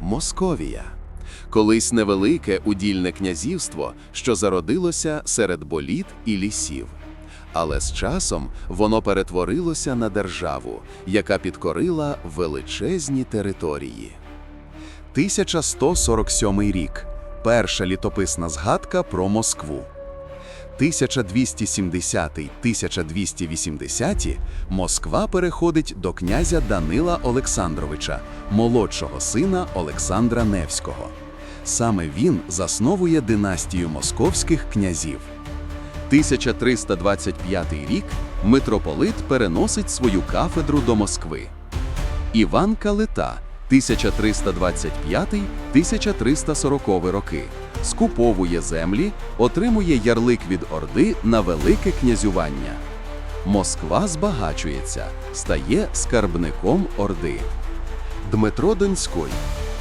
Московія. Колись невелике удільне князівство, що зародилося серед боліт і лісів. Але з часом воно перетворилося на державу, яка підкорила величезні території. 1147 рік. Перша літописна згадка про Москву. 1270-1280 Москва переходить до князя Данила Олександровича, молодшого сина Олександра Невського. Саме він засновує династію московських князів. 1325 рік митрополит переносить свою кафедру до Москви. Іван Калита 1325-1340 роки скуповує землі, отримує ярлик від Орди на велике князювання. Москва збагачується, стає скарбником Орди. Дмитро Донський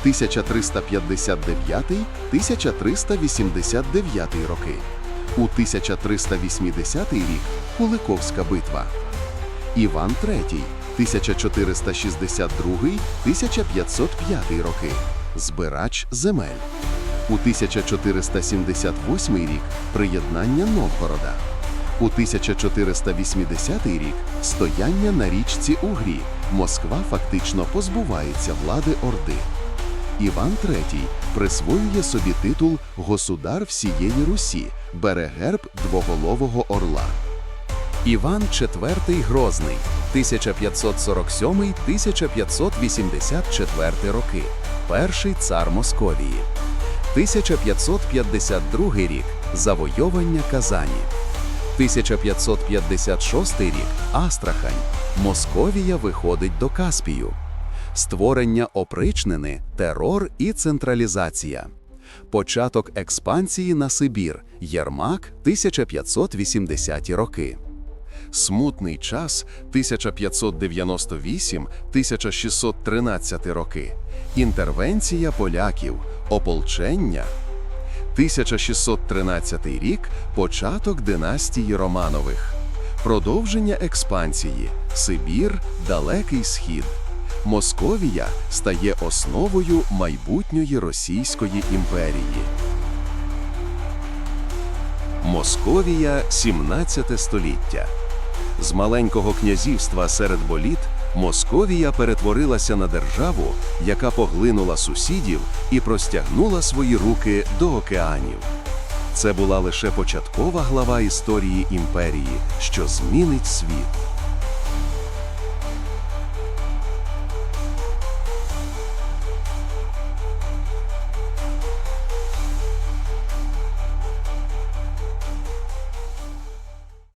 1359-1389 роки. У 1380 рік Куликовська битва. Іван III 1462-1505 роки. Збирач земель. У 1478 рік приєднання Новгорода. У 1480 рік стояння на річці Угрі. Москва фактично позбувається влади Орди. Іван III присвоює собі титул Государ всієї Русі, бере герб двоголового орла. Іван IV Грозний 1547-1584 роки. Перший цар Московії. 1552 рік завойовання Казані. 1556 рік Астрахань. Московія виходить до Каспію. Створення опричнини, терор і централізація. Початок експансії на Сибір. Єрмак 1580 роки. Смутний час 1598-1613 роки. Інтервенція поляків, ополчення. 1613 рік початок династії Романових. Продовження експансії. Сибір, Далекий Схід. Московія стає основою майбутньої Російської імперії. Московія 17 століття. З маленького князівства серед боліт Московія перетворилася на державу, яка поглинула сусідів і простягнула свої руки до океанів. Це була лише початкова глава історії імперії, що змінить світ.